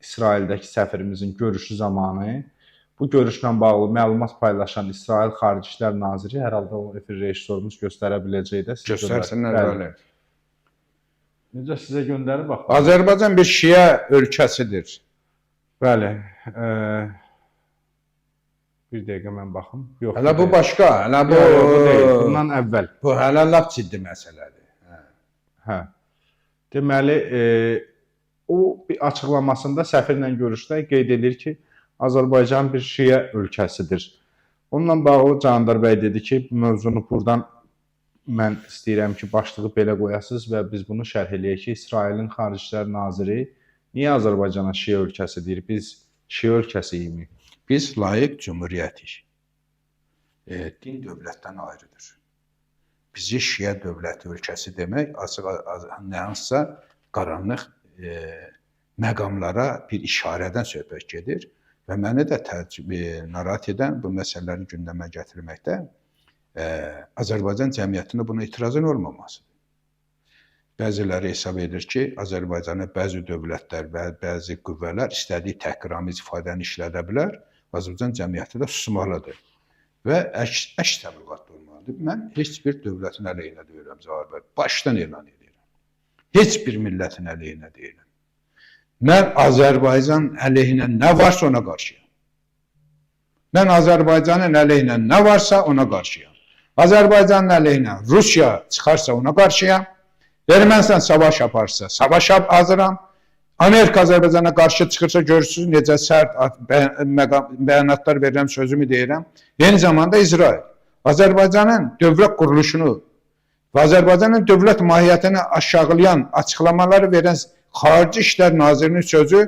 İsraildəki səfirimizin görüşü zamanı bu görüşlə bağlı məlumat paylaşan İsrail Xarici İşlər Naziri hər halda o efir rejissorumuz göstərə biləcək də. Göstərsinlər bəli. Necə sizə göndərib bax. Azərbaycan bir Şiə ölkəsidir. Bəli. eee, bir dəqiqə mən baxım. Yox. Hələ bu başqa, hələ bu Yox, yox, bu deyil. Bundan əvvəl. bu hələ lap ciddi məsələdir. Hə. Hə. Deməli, e, o açıqlamasında səfirlə görüşdə qeyd edir ki, Azərbaycan bir Şiə ölkəsidir. Onunla bağlı Candar bəy dedi ki, bu mövzunu burdan mən istəyirəm ki, başlığı belə qoyasınız və biz bunu şərh eləyək ki, İsrailin Xarici İşlər naziri niyə Azərbaycana Şiə ölkəsi deyir? Biz Şiə ölkəsiyik? Biz layiq cümhuriyyətik. E, din dövlətdən ayrıdır. Bizi Şiə dövləti ölkəsi demək açıq nə hansısa qaranlıq e, məqamlara bir işarədən söhbət gedir və məni də təəccüb e, narahat edən bu məsələləri gündəmə gətirməkdə e, Azərbaycan cəmiyyətində buna etirazın olmamasıdır. Bəziləri hesab edir ki, Azərbaycanı bəzi dövlətlər və bəzi qüvvələr istədiyi təhqiramiz ifadəni işlədə bilər. Azərbaycan cəmiyyəti də susmalıdır və əks, əks təbliğat olmalıdır. Mən heç bir dövlətin əleyhinə deyirəm cavab ver. Başdan elan edirəm. Heç bir millətin əleyhinə deyirəm. Mən Azərbaycan əleyhinə nə varsa ona qarşıyam. Mən Azərbaycanın əleyhinə nə varsa ona qarşıyam. Azərbaycanın əleyhinə Rusiya çıxarsa ona qarşıyam. Ermənistan savaş aparsa, savaşa hazıram. Amerika Azərbaycana qarşı çıxırsa görürsüz necə sərt bəyanatlar verirəm, sözümü deyirəm. Eyni zamanda İsrail Azərbaycanın dövlət quruluşunu və Azərbaycanın dövlət mahiyyətini aşağılayan açıqlamaları verən Xarici İşlər Nazirinin sözü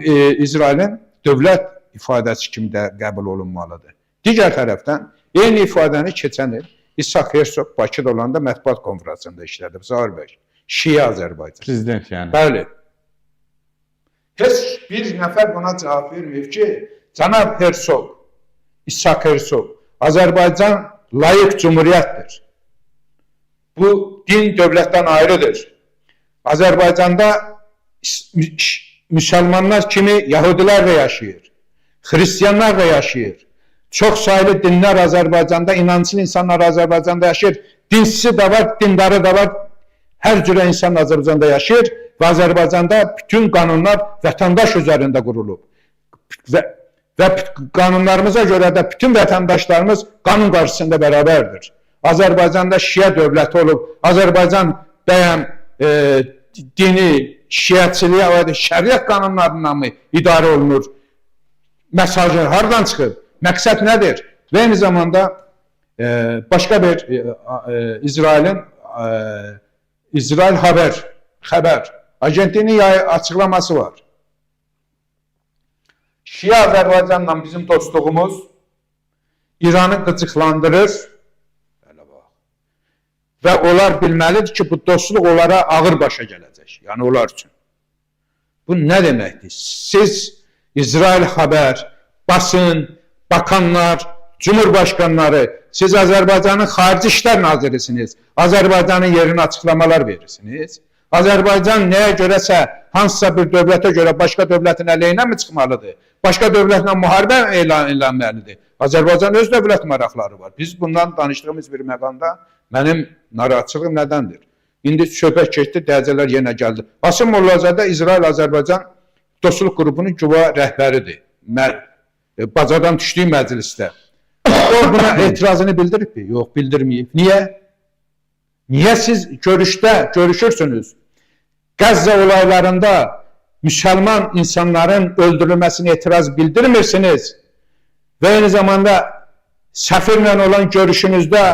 e, İsrailin dövlət ifadəsi kimi də qəbul olunmalıdır. Digər tərəfdən eyni ifadəni keçən il İshak Herzog Bakıda olanda mətbuat konfransında işlədib Zahir bəy. Şiə Azərbaycan. Prezident yəni. Bəli. Heç bir nəfər buna cavab verməyib ki, cənab Herzog, İshak Herzog, Azərbaycan layiq cümhuriyyətdir. Bu din dövlətdən ayrıdır. Azərbaycanda is- mü- ş- müsəlmanlar kimi yahudilər də yaşayır. Xristianlar da yaşayır. Çox saylı dinlər Azərbaycanda, inanclı insanlar Azərbaycanda yaşayır. Dinsizi də var, dindarı da var. Hər cürə insan Azərbaycanda yaşayır və Azərbaycanda bütün qanunlar vətəndaş üzərində qurulub. Və, və qanunlarımıza görə də bütün vətəndaşlarımız qanun qarşısında bərabərdir. Azərbaycanda Şiə dövləti olub, Azərbaycan bəyəm e, dini, şiəçiliyə və şəriət qanunlarından mı idarə olunur? Mesajı hardan çıxıb? Məqsəd nədir? Və eyni zamanda e, başqa bir e, e, İsrailin e, İsrail haber, xəbər agentinin yay- açıqlaması var. Şia Azərbaycanla bizim dostluğumuz İranı qıcıqlandırır. Və onlar bilməlidir ki, bu dostluq onlara ağır başa gələcək. Yəni onlar üçün. Bu nə deməkdir? Siz İsrail xəbər, basın, bakanlar, cumhurbaşqanları, siz Azərbaycanın xarici işlər nazirisiniz. Azərbaycanın yerini açıqlamalar verirsiniz. Azərbaycan nəyə görəsə, hansısa bir dövlətə görə başqa dövlətin əleyhinə mi çıxmalıdır? Başqa dövlətlə müharibə elan etməlidir. Azərbaycan öz dövlət maraqları var. Biz bundan danışdığımız bir məqamda mənim narahatçılığım nədəndir? İndi söhbət keçdi, dərəcələr yenə gəldi. Asım Mollazadə İsrail Azərbaycan dostluq qrupunun güva rəhbəridir. Mə e, bacadan düşdüyü məclisdə. O buna etirazını bildirib mi? Yox, bildirməyib. Niyə? Niyə siz görüşdə görüşürsünüz? Qəzza olaylarında müsəlman insanların öldürülməsine etiraz bildirmirsiniz. Və eyni zamanda səfirlə olan görüşünüzdə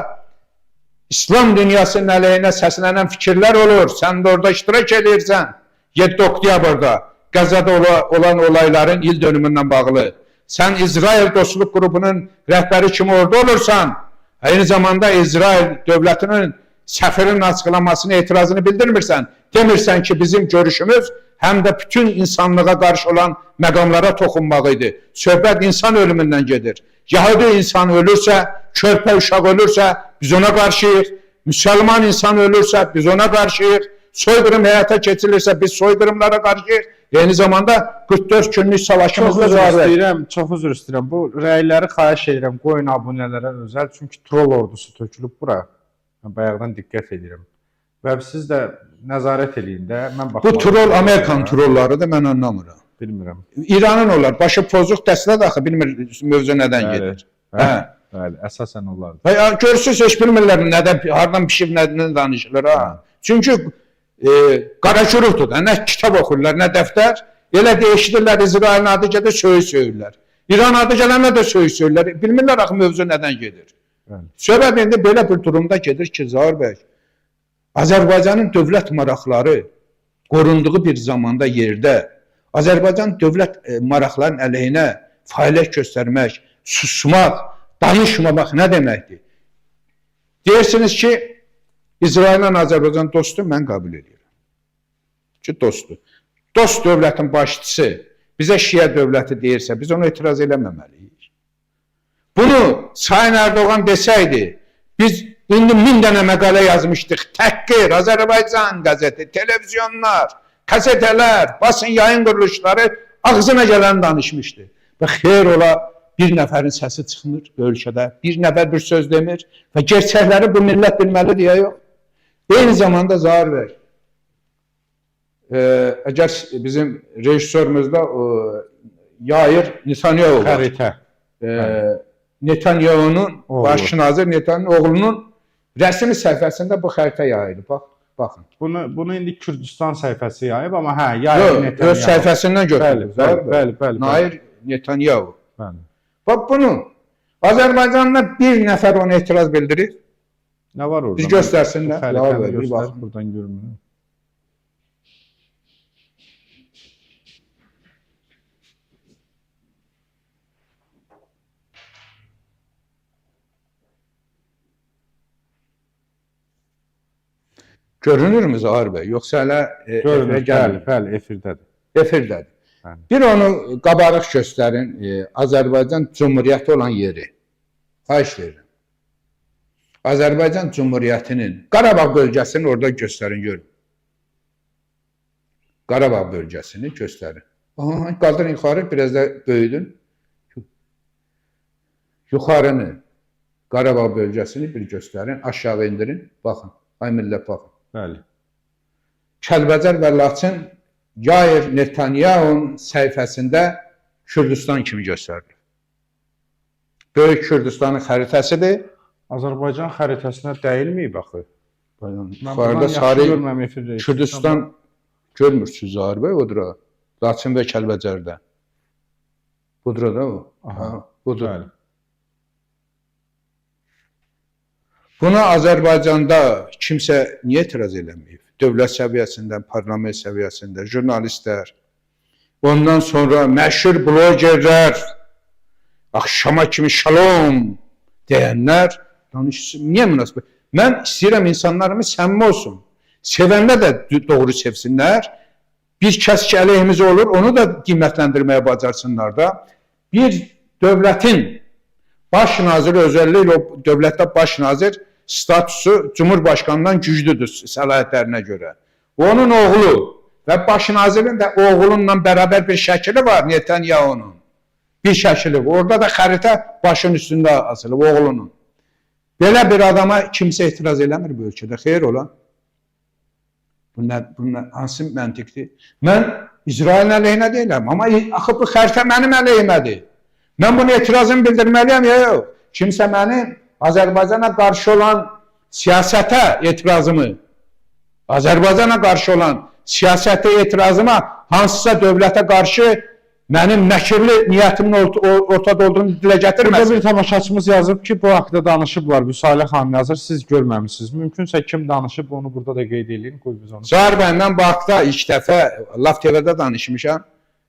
İslam dünyasının əleyhinə səslənən fikirlər olur. Sən də orada iştirak edirsən. 7 oktyabrda ola- olan olayların il dönümündən bağlı. Sən İsrail dostluq qrupunun rəhbəri kimi orada olursan, eyni zamanda İsrail dövlətinin səfirin açıqlamasına etirazını bildirmirsən. Demirsən ki, bizim görüşümüz həm də bütün insanlığa qarşı olan məqamlara toxunmaq idi. Söhbət insan ölümündən gedir. Yahudi insan ölürsə, körpə uşaq ölürsə, biz ona qarşıyıq. Müsəlman insan ölürsə, biz ona qarşıyıq. Soyqırım həyata keçirilirsə, biz soyqırımlara qarşıyıq. eyni zamanda 44 günlük Çox savaşımızda Zahir bəy. istəyirəm, çox üzr istəyirəm. Bu rəyləri xahiş edirəm, qoyun abunələrə özəl, çünki troll ordusu tökülüb bura. Bayaqdan diqqət edirəm. Və siz də nəzarət eləyin də. Mən Bu baxmalıyam. troll Amerikan trollarıdır, mən anlamıram. bilmirəm. İranın onlar, başı pozuq dəstə daxı bilmir mövzu nədən Bəli. gedir. Hə, bəli, əsasən onlardır. Və görürsüz heç bilmirlər nədən hardan pişib nədən danışırlar ha. Çünki e, qara çuruqdur da, nə kitab oxurlar, nə dəftər. Elə dəyişdirlər İsrailin adı gəlir söyüş söyürlər. İran adı gələnə də söyüş söyürlər. Bilmirlər axı mövzu nədən gedir. Bəli. Söhbət indi belə bir durumda gedir ki, Zahir bəy, Azərbaycanın dövlət maraqları qorunduğu bir zamanda yerdə Azərbaycan dövlət e, maraqlarının əleyhinə fəaliyyət göstərmək, susmaq, danışmamaq nə deməkdir? Deyirsiniz ki, İsraillə Azərbaycan dostdur, mən qəbul edirəm. Ki, dostdur. Dost dövlətin başçısı bizə Şiə dövləti deyirsə, biz ona etiraz eləməməliyik. Bunu Sayın Erdoğan desəydi, biz indi min dənə məqalə yazmışdıq. Təhqir, Azərbaycan qəzeti, televizyonlar, kasetələr, basın yayın quruluşları ağzına gələn danışmışdı. Və xeyr ola bir nəfərin səsi çıxmır ölkədə. Bir nəfər bir söz demir və gerçəkləri bu millət bilməlidir ya yox. Eyni zamanda Zahir bəy, e, əgər bizim rejissorumuzda o, Yayır Netanyahu var. Xəritə. e, Netanyahu'nun Oğlu. baş nazir Netanyahu oğlunun rəsmi səhifəsində bu xəritə yayılıb. Bax, baxın. Bunu bunu indi Kürdistan səhifəsi yayıb, amma hə, yayıb öz səhifəsindən Bəli, götürülüb. bəli, bəli, bəli. Nair Netanyahu. Bəli. Bax bunu Azərbaycanda bir nəfər ona etiraz bildirir. Nə var orada? Biz göstərsinlər. Xəritəni göstər, buradan görünür. Görünürmü Zahir bəy? Yoxsa hələ e, Görünür, efirə bəli, gəlmir? bəli, efirdədir. Efirdədir. Bəli. Bir onu qabarıq göstərin. E, Azərbaycan Cümhuriyyəti olan yeri. Xahiş verirəm. Azərbaycan Cümhuriyyətinin Qarabağ bölgəsini orada göstərin görün. Qarabağ bölgəsini göstərin. Aha, qaldırın yuxarı, biraz da böyüdün. Yuxarını Qarabağ bölgəsini bir göstərin, aşağı indirin, baxın. Ay millət baxın. Bəli. Kəlbəcər və Laçın Yayır Netanyahun səhifəsində Kürdistan kimi göstərilir. Böyük Kürdistanın xəritəsidir. Azərbaycan xəritəsinə dəyilməyib axı. Yaxşı sarı. Kürdistan görmürsüz Zahir bəy odur. o. Laçın və Kəlbəcərdə. Budur da o. Aha. Ha, budur. Bəli. Buna Azərbaycanda kimsə niyə etiraz eləməyib? Dövlət səviyyəsində, parlament səviyyəsində, jurnalistlər, ondan sonra məşhur blogerlər, axşama kimi şalom deyənlər danışsın. Niyə münasibət? Mən istəyirəm insanlarımız səmimi olsun. Sevənlər də doğru sevsinlər. Bir kəs ki əleyhimizə olur, onu da qiymətləndirməyə bacarsınlar da. Bir dövlətin baş naziri özəlliklə o dövlətdə baş nazir statusu Cumhurbaşqanından güclüdür səlahiyyətlərinə görə. Onun oğlu və baş nazirin də oğlunla bərabər bir şəkili var Netanyahu'nun. Bir şəkili. Orada da xəritə başın üstündə asılıb oğlunun. Belə bir adama kimsə etiraz eləmir bu ölkədə. Xeyr ola. Bu nə, bu nə, hansı məntiqdir? Mən İsrailin əleyhinə deyiləm, amma axı bu xəritə mənim əleyhimədir. Mən bunu etirazımı bildirməliyəm ya yox. Kimsə mənim Azərbaycana qarşı olan siyasətə etirazımı, Azərbaycana qarşı olan siyasətə etirazıma hansısa dövlətə qarşı mənim məkirli niyyətimin ort- ortada olduğunu dilə Burada gətirməsin. bir tamaşaçımız yazıb ki, bu haqqda danışıblar. Vüsalə xanım yazır, siz görməmisiniz. Mümkünsə kim danışıb onu burada da qeyd edin, qoy biz onu. Zahir bəy, mən bu haqda ilk dəfə Laf TV-də danışmışam.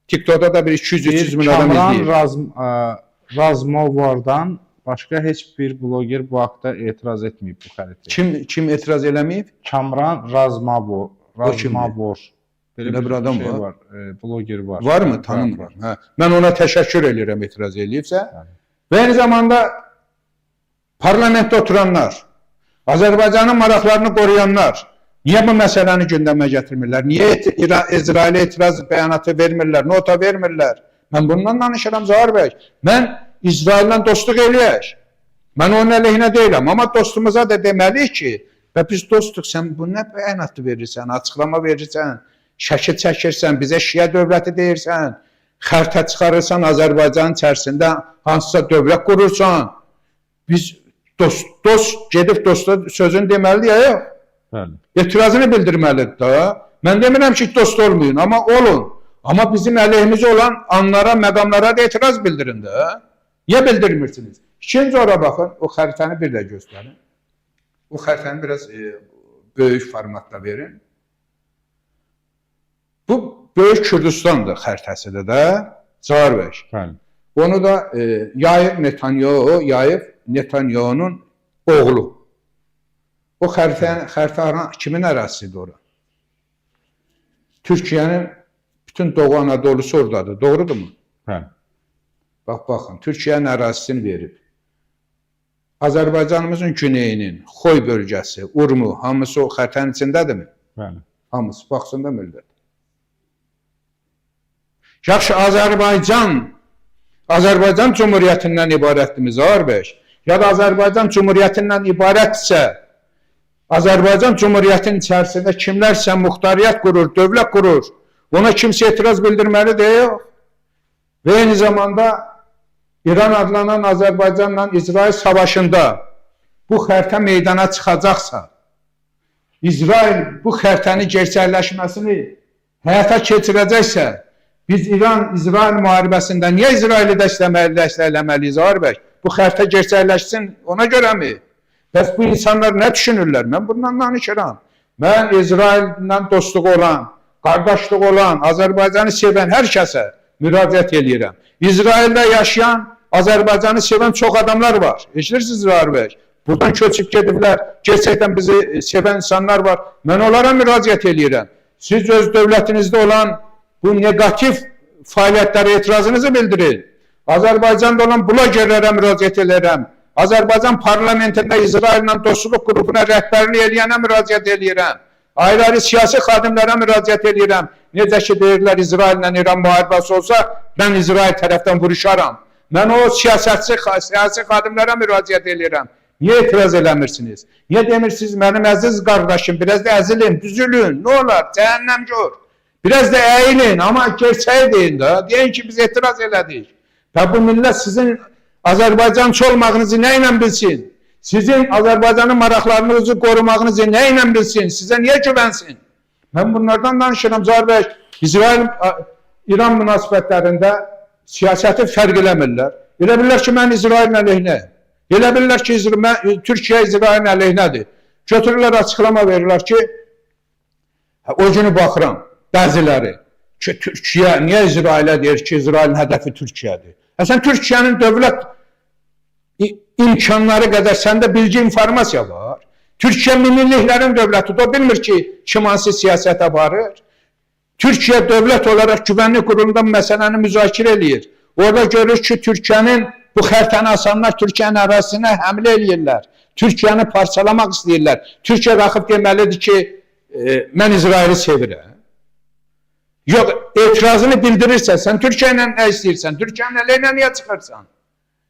TikTokda da bir 200-300 min adam Kamran izləyir. Razm ə, Razmovardan başqa heç bir bloger bu haqqda etiraz etməyib bu xəritəyə. Kim kim etiraz eləməyib? Kamran O kimdir? Razmavor. Belə bir adam şey var. var, e, bloger var. Varmı? Tanımıram. Hə. Mən ona təşəkkür edirəm etiraz eləyibsə. Bəli. Və eyni zamanda parlamentdə oturanlar, Azərbaycanın maraqlarını qoruyanlar, Niyə bu məsələni gündəmə gətirmirlər? Niyə İra- İsrailə etiraz bəyanatı vermirlər, nota vermirlər? Mən bundan danışıram Zahir bəy. Mən İsraillə dostluq eləyək. Mən onun əleyhinə deyiləm, amma dostumuza da deməliyik ki, və biz dostuq, sən bu nə bəyanatı verirsən, açıqlama verirsən, şəkil çəkirsən, bizə şiə dövləti deyirsən, xəritə çıxarırsan Azərbaycanın içərisində hansısa dövlət qurursan. Biz dost dost gedib dosta sözünü deməlidir ya yox. Bəli. etirazını bildirməlidir də. Mən demirəm ki, dost olmayın, amma olun. Amma bizim əleyhimizə olan anlara, məqamlara da etiraz bildirin də. Niyə bildirmirsiniz? İkinci ora baxın, o xəritəni bir də göstərin. O xəritəni biraz e, böyük formatda verin. Bu Böyük Kürdistandır xəritəsidir də. Cavab ver. Bəli. Onu da e, Yayıb Netanyahu, Yayıb Netanyahu'nun oğlu. O xəritə aran- kimin ərazisidir ora? Türkiyənin bütün Doğu Anadolusu oradadır. Doğrudurmu? Bəli. Bax baxın, Türkiyənin ərazisini verib. Azərbaycanımızın güneyinin Xoy bölgəsi, Urmu, hamısı o xəritənin içindədirmi? Bəli. Hamısı baxsında millət. Yaxşı Azərbaycan Azərbaycan Cümhuriyyətindən ibarətdir Azərbaycan. Ya da Azərbaycan Cümhuriyyətindən ibarətsə Azərbaycan Cümhuriyyətinin içərisində kimlərsə muxtariyyət qurur, dövlət qurur. Ona kimsə etiraz bildirməli deyil. Və eyni zamanda İran adlanan Azərbaycanla İsrail savaşında bu xəritə meydana çıxacaqsa, İsrail bu xəritənin gerçəkləşməsini həyata keçirəcəksə, biz İran-İsrail müharibəsində niyə İsraili dəstəkləməliyik Zahir bəy? Bu xəritə gerçəkləşsin ona görəmi? Bəs bu insanlar nə düşünürlər? Mən bundan danışıram. Mən İsraillə dostluq olan, qardaşlıq olan, Azərbaycanı sevən hər kəsə müraciət eləyirəm. İsraildə yaşayan, Azərbaycanı sevən çox adamlar var. Eşidirsiniz Zahir bəy? Buradan köçüb gediblər. Gerçəkdən bizi sevən insanlar var. Mən onlara müraciət eləyirəm. Siz öz dövlətinizdə olan bu negativ fəaliyyətlərə etirazınızı bildirin. Azərbaycanda olan blogerlərə müraciət edirəm. Azərbaycan parlamentində İsraillə dostluq qrupuna rəhbərlik edənə müraciət edirəm. Ayrı-ayrı siyasi xadimlərə müraciət edirəm. Necə ki deyirlər İsraillə İran müharibəsi olsa, mən İsrail tərəfdən vuruşaram. Mən o siyasətçi, siyasi xadimlərə müraciət edirəm. Niyə etiraz eləmirsiniz? Niyə demirsiniz mənim əziz qardaşım, biraz da əzilin, düzülün, nə olar, cəhənnəm gör. Biraz da əyilin, amma gerçəyi deyin də. Deyin ki, biz etiraz elədik. Və bu millət sizin Azərbaycançı olmağınızı nə bilsin? Sizin Azərbaycanın maraqlarınızı qorumağınızı nə bilsin? Sizə niyə güvənsin? Mən bunlardan danışıram Zahir bəy. İsrail İran münasibətlərində siyasəti fərq eləmirlər. Elə bilirlər ki, mən İsrailin əleyhinəyəm. Elə bilirlər ki, İsra- mən- Türkiyə İsrailin əleyhinədir. Götürürlər açıqlama verirlər ki, hə, o günü baxıram bəziləri ki, Türkiyə niyə İsrailə deyir ki, İsrailin hədəfi Türkiyədir? Hə sən Türkiyənin dövlət imkanları qədər səndə bilgi informasiya var. Türkiyə milliliklərin dövlətidir. O bilmir ki, kim hansı siyasət aparır. Türkiyə dövlət olaraq güvənlik qurulunda məsələni müzakirə eləyir. Orada görür ki, Türkiyənin bu xəritəni asanlar Türkiyənin ərazisinə həmlə eləyirlər. Türkiyəni parçalamaq istəyirlər. Türkiyə qalxıb deməlidir ki, e, mən İsraili sevirəm. Yox, etirazını bildirirsən, sən Türkiyə ilə nə istəyirsən? Türkiyənin əleyhinə niyə çıxırsan?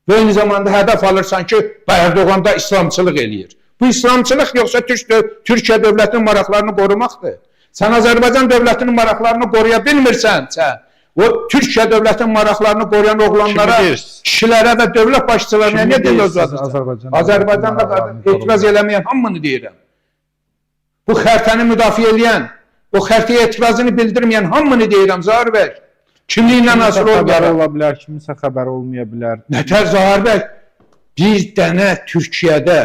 Və zamanda hədəf alırsan ki, Erdoğan da İslamçılıq. Bu İslamçılıq yoxsa Türk Türkiyə dövlətinin maraqlarını qorumaqdır. Sən Azərbaycan dövlətinin maraqlarını qoruya bilmirsənsə, o Türkiyə dövlətinin maraqlarını qoruyan oğlanlara, kişilərə və dövlət başçılarına deyirsiz? uzadırsan? Azərbaycan Azərbaycanda maraqlarını etiraz eləməyən hamını deyirəm. Bu xəritəni müdafiə edən, o xəritəyə etirazını bildirməyən hamını deyirəm Zahir bəy. Kimliklə asılı olmayaraq. ola bilər, kiminsə xəbəri olmaya bilər. Nətər Zahir bəy? Bir dənə Türkiyədə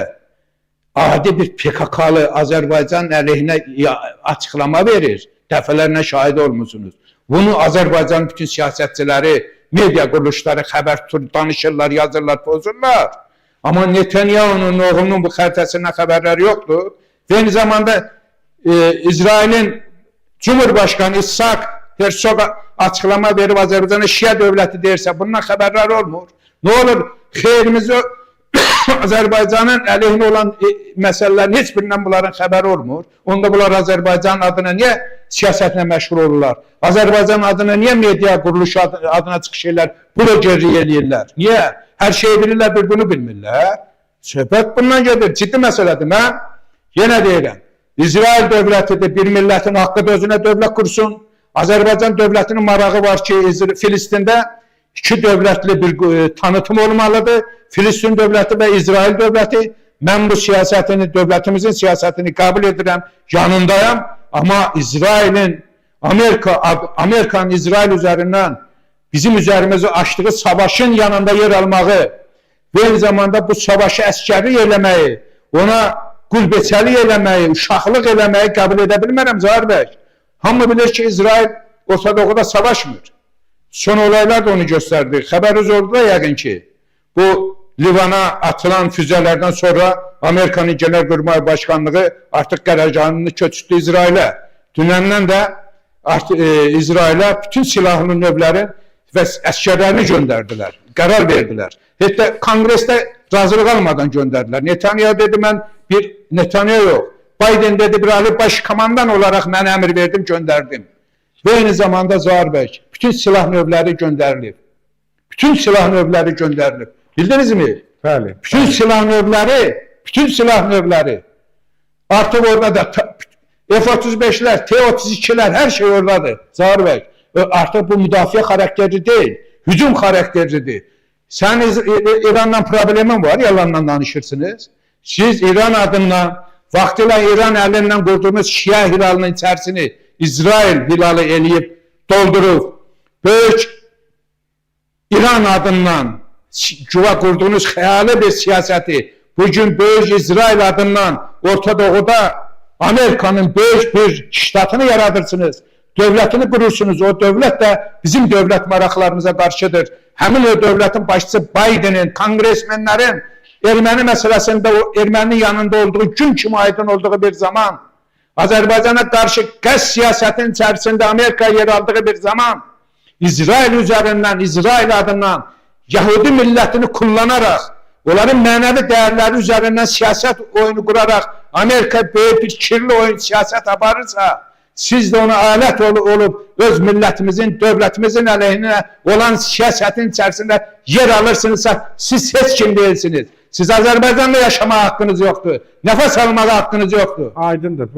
adi bir PKK-lı Azərbaycan əleyhinə ya- açıqlama verir. Dəfələrlə şahid olmusunuz. Bunu Azərbaycan bütün siyasətçiləri, media quruluşları xəbər tutur, danışırlar, yazırlar, pozurlar. Amma Netanyahu'nun oğlunun bu xəritəsindən xəbərləri yoxdur. Və eyni zamanda e, İsrailin Cumhurbaşkanı İshak Herzog açıqlama verib Azərbaycana Şiə dövləti deyirsə, bundan xəbərlər olmur. Nə olur? Xeyrimizi Azərbaycanın əleyhinə olan e, məsələlərin heç birindən bunların xəbəri olmur. Onda bunlar Azərbaycan adına niyə siyasətlə məşğul olurlar? Azərbaycan adına niyə media quruluşu ad- adına çıxış edirlər, blogerlik eləyirlər? Niyə? Hər şeyi bilirlər, bir bunu bilmirlər. Söhbət bundan gedir. Ciddi məsələdir. Mən yenə deyirəm. İsrail dövlətidir, bir millətin haqqıdır özünə dövlət qursun. Azərbaycan dövlətinin marağı var ki, Filistində iki dövlətli bir e, tanıtım olmalıdır. Filistin dövləti və İsrail dövləti. Mən bu siyasətini, dövlətimizin siyasətini qəbul edirəm, yanındayam. Amma İsrailin Amerika Amerikanın İsrail üzərindən bizim üzərimizə açdığı savaşın yanında yer almağı və eyni zamanda bu savaşı əskərlik eləməyi, ona qulbeçəlik eləməyi, uşaqlıq eləməyi qəbul edə bilmərəm Zahir bəy. Hamı bilir ki, İsrail Orta Doğuda savaşmır. Son olaylar da onu göstərdi. Xəbəriniz oldu da yəqin ki, bu Livana atılan füzələrdən sonra Amerikanın Genel Qurmay Başkanlığı artıq qərargahını köçürtdü İsrailə. Dünəndən də artıq e, İsrailə bütün silahlı növlərin və əskərlərini göndərdilər. Qərar verdilər. Hətta konqresdə razılıq almadan göndərdilər. Netanyahu dedi mən bir Netanyahu yox. Biden dedi bir ali baş olaraq mən əmr verdim, göndərdim. Və eyni zamanda Zahir bəy, bütün silah növləri göndərilib. Bütün silah növləri göndərilib. Bildinizmi? Bəli. Bütün silah növləri, bütün silah növləri. Artıq orada da ta- F-35'ler, T-32'ler her şey oradadır. Ö- Artık bu müdafiə xarakterli değil, hücum xarakterlidir. Sen İran'la problemin var, yalanla danışırsınız. Siz İran adından, vaxtilə İran əlindən qurduğunuz Şia hilalının içərisini İsrail hilalı eləyib, doldurub, böyük İran adından cuva kurduğunuz hayali bir siyaseti bugün böyük İsrail adından Orta Doğu'da Amerika'nın büyük bir ştatını yaratırsınız. Devletini kurursunuz. O devlet de bizim devlet maraklarımıza karşıdır. Hemin o devletin başçısı Biden'in, kongresmenlerin Ermeni meselesinde o Ermeni yanında olduğu gün kimi aydın olduğu bir zaman Azerbaycan'a karşı gaz siyasetin içerisinde Amerika yer aldığı bir zaman İsrail üzerinden, İsrail adından Yahudi milletini kullanarak, onların mənəvi değerleri üzerinden siyaset oyunu kurarak Amerika böyle bir kirli oyun siyaset aparırsa, siz de ona alet ol, olup öz milletimizin, devletimizin aleyhine olan siyasetin içerisinde yer alırsınızsa siz hiç kim değilsiniz. Siz Azerbaycan'da yaşama hakkınız yoktu. Nefes almaya hakkınız yoktu. Aydındır.